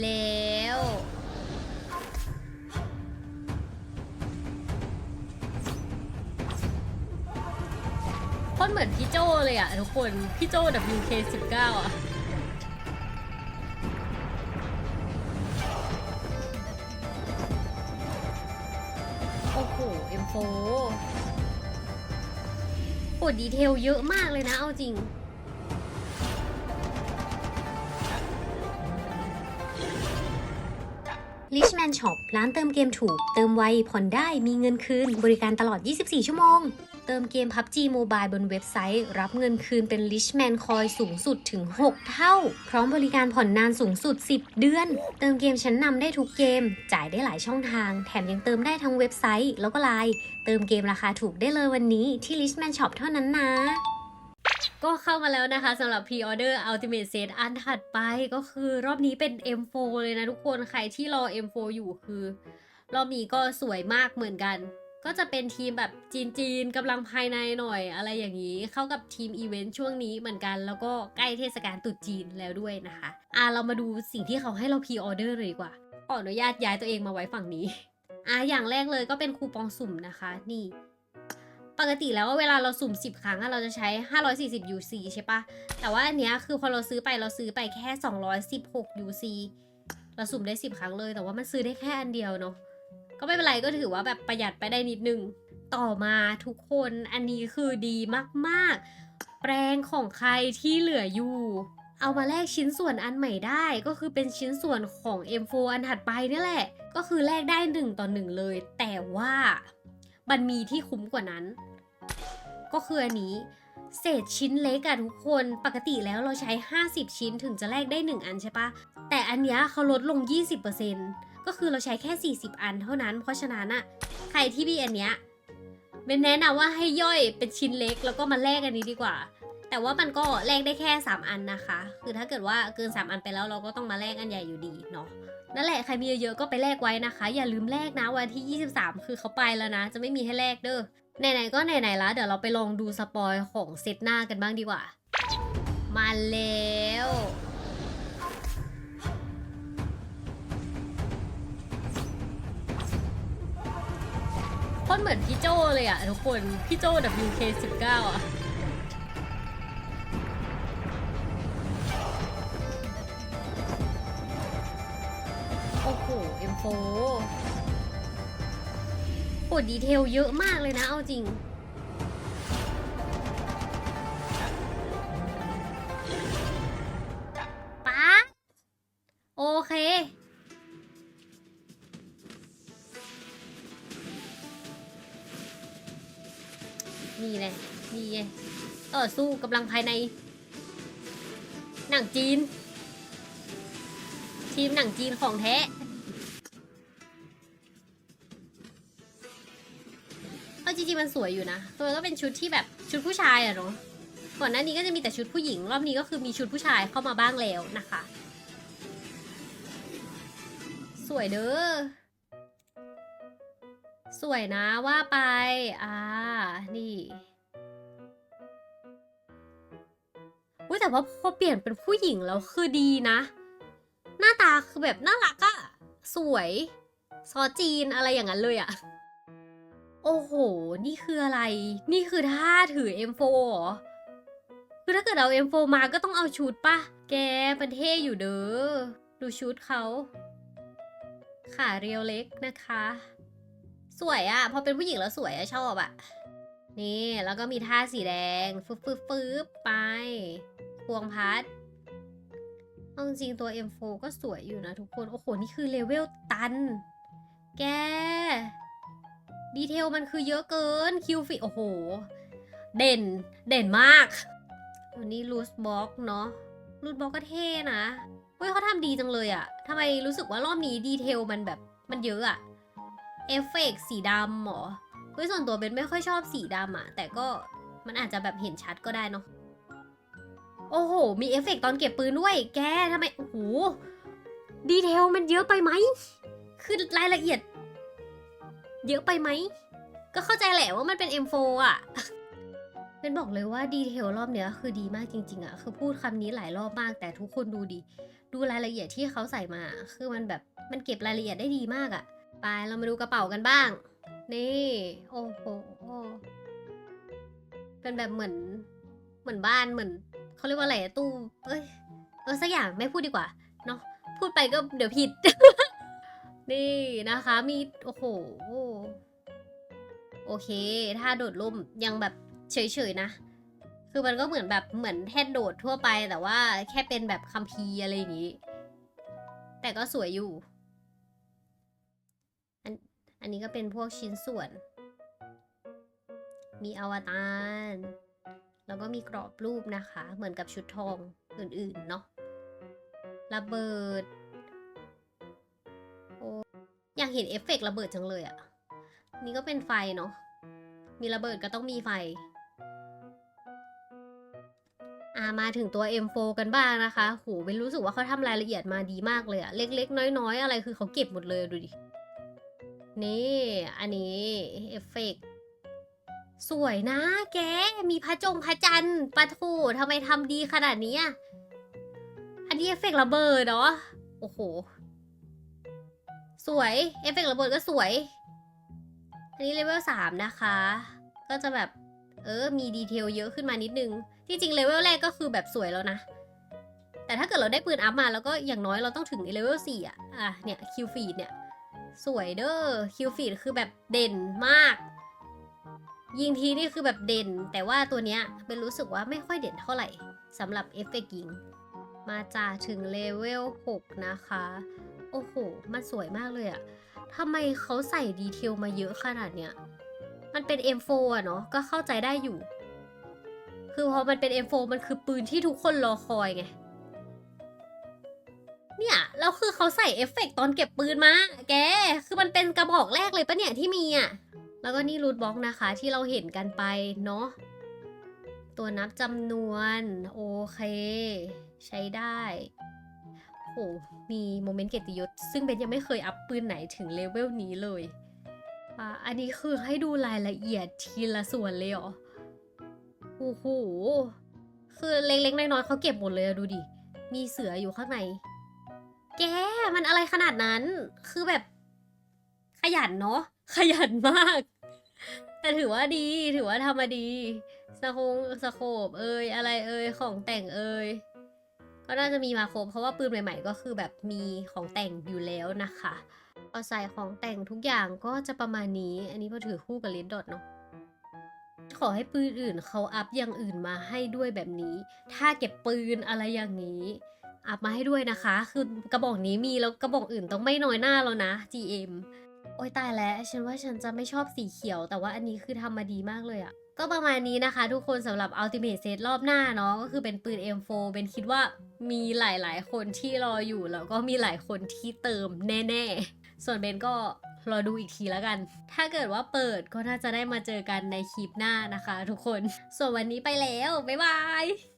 แล้วคตรเหมือนพี่โจเลยอะทุกคน พี่โจ WK19 อะโอ้โห M4 โอ้ดีเทลเยอะมากเลยนะ เอาจริง Richman Shop ร้านเติมเกมถูก เติมไวผ่อนได้มีเงินคืน บริการตลอด 24 ชั่วโมง เติมเกม PUBG Mobile บนเว็บไซต์ รับเงินคืนเป็น Richman Coin สูงสุดถึง 6 เท่า พร้อมบริการผ่อนนานสูงสุด 10 เดือน เติมเกมชั้นนำได้ทุกเกม จ่ายได้หลายช่องทาง แถมยังเติมได้ทั้งเว็บไซต์ แล้วก็ไลน์เติมเกมราคาถูกได้เลยวันนี้ที่ Richman Shop เท่านั้นนะ ก็เข้ามาแล้วนะคะสำหรับ Pre-order Ultimate Set อันถัดไปก็คือรอบนี้เป็น M4 เลยนะทุกคนใครที่รอ M4 อยู่คือ รอบนี้ก็สวยมากเหมือนกัน ก็จะเป็นทีมแบบจีนๆกำลังภายในหน่อยอะไรอย่างนี้ เข้ากับทีมอีเวนต์ช่วงนี้เหมือนกัน แล้วก็ใกล้เทศกาลตรุษจีนแล้วด้วยนะคะอะเรามาดูสิ่งที่เขาให้เรา Pre-order เลยดีกว่าขออนุญาตย้ายตัวเองมาไว้ฝั่งนี้อะอย่างแรกเลยก็เป็นคูปองสุ่มนะคะ นี่ ปกติแล้วว่าเวลาเราสุ่ม 10 ครั้งอะเราจะใช้ 540 UC ใช่ปะแต่ว่าอันเนี้ยคือพอเราซื้อไปเราซื้อไปแค่ 216 UC เราสุ่มได้ 10 ครั้งเลย แต่ว่ามันซื้อได้แค่อันเดียวเนาะก็ไม่เป็นไรก็ถือว่าแบบประหยัดไปได้นิดนึง ต่อมาทุกคนอันนี้คือดีมากๆ แปรงของใครที่เหลืออยู่ เอามาแลกชิ้นส่วนอันใหม่ได้ ก็คือเป็นชิ้นส่วนของ M4 อันถัดไปนี่แหละ ก็คือแลกได้1ต่อ1เลย แต่ว่า มันมีที่คุ้มกว่านั้น ก็คืออันนี้ เศษชิ้นเล็กอะทุกคนปกติแล้วเราใช้ 50 ชิ้นถึงจะแลกได้ 1 อันใช่ปะแต่อันเนี้ยเขาลดลง 20%ก็คือเราใช้แค่ 40 อันเท่านั้น เพราะฉะนั้นอะใครที่มีอันเนี้ยเป็นแนะนำว่าให้ย่อยเป็นชิ้นเล็กแล้วก็มาแลกอันนี้ดีกว่า แต่ว่ามันก็แลกได้แค่ 3 อันนะคะ คือถ้าเกิดว่าเกิน 3 อันไปแล้วเราก็ต้องมาแลกอันใหญ่อยู่ดีเนาะ นั่นแหละใครมีเยอะๆก็ไปแลกไว้นะคะ อย่าลืมแลกนะวันที่ 23 คือเขาไปแล้วนะ จะไม่มีให้แลกเด้อไหนๆก็ไหนๆแล้วเดี๋ยวเราไปลองดูสปอยของเซตหน้ากันบ้างดีกว่า มาแล้วคตรเหมือนพี่โจเลยอะทุกคน พี่โจ WK19 อะ โอ้ดีเทลเยอะมากเลยนะ เอาจริง ป๊า โอเค นี่เลยนี่ไงต่อสู้กำลังภายใน หนังจีน ทีมหนังจีนของแท้ ริงๆมันสวยอยู่นะตัวก็เป็นชุดที่แบบชุดผู้ชายอะเนาะก่อนหน้านี้ก็จะมีแต่ชุดผู้หญิง รอบนี้ก็คือมีชุดผู้ชายเข้ามาบ้างแล้วนะคะ สวยเด้อสวยนะว่าไป อ่า นี่อุ้ยแต่ว่าพอเปลี่ยนเป็นผู้หญิงแล้วคือดีนะ หน้าตาคือแบบน่ารักอะสวย ซอจีนอะไรอย่างนั้นเลยอะ โอ้โห นี่คืออะไร นี่คือท่าถือ M4 เหรอ คือถ้าเกิดเอา M4 มาก็ต้องเอาชุดปะ แกมันเท่อยู่เด้อ ดูชุดเขา ขาเรียวเล็กนะคะ สวยอะพอเป็นผู้หญิงแล้วสวยอะชอบอะนี่แล้วก็มีท่าสีแดง ฟึบฟึบฟึบไป ควงพัดเอาจริงๆตัว M4 ก็สวยอยู่นะทุกคน โอ้โห นี่คือเลเวลตัน แก ดีเทลมันคือเยอะเกินคิวฟิโอ้โห เด่นเด่นมากตัวนี้ลูสบ็อกเนาะลูสบ็อกก็เท่นะเฮ้ยเขาทำดีจังเลยอะทำไมรู้สึกว่ารอบนี้ดีเทลมันแบบมันเยอะอะเอฟเฟกสีดำเหรอเฮ้ยส่วนตัวเบนไม่ค่อยชอบสีดำอะแต่ก็มันอาจจะแบบเห็นชัดก็ได้เนาะโอ้โห มีเอฟเฟกต์ตอนเก็บปืนด้วย แกทำไม โอ้โห ดีเทลมันเยอะไปไหม คือรายละเอียด เยอะไปไหม ก็เข้าใจแหละว่ามันเป็น M4 อะ เป็นบอกเลยว่าดีเทลรอบเนี้ยคือดีมากจริง ๆอะคือพูดคำนี้หลายรอบมาก แต่ทุกคนดูดิดูรายละเอียดที่เขาใส่มา คือมันแบบมันเก็บรายละเอียดได้ดีมากอะไปเรามาดูกระเป๋ากันบ้าง นี่ โอ้โหเป็นแบบเหมือน เหมือนบ้านเหมือนเขาเรียกว่าอะไรอะตู้ เอ้ยเออสักอย่างไม่พูดดีกว่าเนาะพูดไปก็เดี๋ยวผิด นี่นะคะมีโอ้โหโอเค ถ้าโดดร่มยังแบบเฉยๆนะ คือมันก็เหมือนแบบเหมือนแท่นโดดทั่วไปแต่ว่าแค่เป็นแบบคัมภีอะไรอย่างนี้ แต่ก็สวยอยู่ อันอันนี้ก็เป็นพวกชิ้นส่วน มีอวตารแล้วก็มีกรอบรูปนะคะ เหมือนกับชุดทองอื่นๆเนาะระเบิด เห็นเอฟเฟกต์ระเบิดจังเลยอะนี่ก็เป็นไฟเนาะ มีระเบิดก็ต้องมีไฟ อ่ามาถึงตัว M4 กันบ้างนะคะ โหเป็นรู้สึกว่าเขาทำรายละเอียดมาดีมากเลยอะเล็ก ๆ น้อย ๆ อะไรคือเขาเก็บหมดเลยดูดิ นี่ อันนี้เอฟเฟกต์สวยนะแก มีพระจงพระจันทร์ปะทูทำไมทำดีขนาดนี้อะอันนี้เอฟเฟกต์ระเบิดเนาะ โอ้โห สวย เอฟเฟกต์ระเบิดก็สวย อันนี้เลเวลสามนะคะ ก็จะแบบ เออ มีดีเทลเยอะขึ้นมานิดนึง ที่จริงเลเวลแรกก็คือแบบสวยแล้วนะ แต่ถ้าเกิดเราได้ปืนอัพมาแล้วก็อย่างน้อยเราต้องถึงเลเวลสี่อะ อะ เนี่ยคิวฟีดเนี่ย สวยเด้อ คิวฟีดคือแบบเด่นมาก ยิงทีนี่คือแบบเด่น แต่ว่าตัวเนี้ยเป็นรู้สึกว่าไม่ค่อยเด่นเท่าไหร่สำหรับเอฟเฟกต์ยิง มาจ่าถึงเลเวล6นะคะ โอ้โห มันสวยมากเลยอะทำไมเขาใส่ดีเทลมาเยอะขนาดเนี้ย มันเป็น M4 อะเนาะ ก็เข้าใจได้อยู่ คือพอมันเป็น M4 มันคือปืนที่ทุกคนรอคอยไง เนี่ย แล้วคือเขาใส่เอฟเฟกต์ตอนเก็บปืนมา แก คือมันเป็นกระบอกแรกเลยปะเนี่ยที่มีอะแล้วก็นี่รูทบล็อกนะคะที่เราเห็นกันไปเนาะ ตัวนับจำนวน โอเค ใช้ได้ หมีโมเมนต์เกียรติยศ ซึ่งเบนยังไม่เคยอัพปืนไหนถึงเลเวลนี้เลยอะอันนี้คือให้ดูรายละเอียดทีละส่วนเลยเหรอโอ้โหคือเล็กๆน้อยๆเขาเก็บหมดเลยอะดูดิ มีเสืออยู่ข้างใน แก มันอะไรขนาดนั้น คือแบบ ขยันเนาะ ขยันมาก แต่ถือว่าดี ถือว่าทำมาดี สโคงสโคบเอยอะไรเอยของแต่งเอย ก็น่าจะมีมาครบเพราะว่าปืนใหม่ ๆ ก็คือแบบมีของแต่งอยู่แล้วนะคะเอาใส่ของแต่งทุกอย่างก็จะประมาณนี้ อันนี้พอถือคู่กับเลดดอทเนาะขอให้ปืนอื่นเขาอัพอย่างอื่นมาให้ด้วยแบบนี้ ถ้าเก็บปืนอะไรอย่างนี้ อัพมาให้ด้วยนะคะ คือกระบอกนี้มีแล้วกระบอกอื่นต้องไม่น้อยหน้าแล้วนะ GM โอ้ยตายแล้ว ฉันว่าฉันจะไม่ชอบสีเขียว แต่ว่าอันนี้คือทำมาดีมากเลยอะ ก็ประมาณนี้นะคะ ทุกคนสำหรับ Ultimate Set รอบหน้าเนาะก็คือเป็นปืน M4 เป็นคิดว่ามีหลายๆ คนที่รออยู่ แล้วก็มีหลายคนที่เติมแน่ๆ ส่วนเบนก็รอดูอีกทีแล้วกัน ถ้าเกิดว่าเปิดก็น่าจะได้มาเจอกันในคลิปหน้านะคะ ทุกคน ส่วนวันนี้ไปแล้ว บ๊ายบาย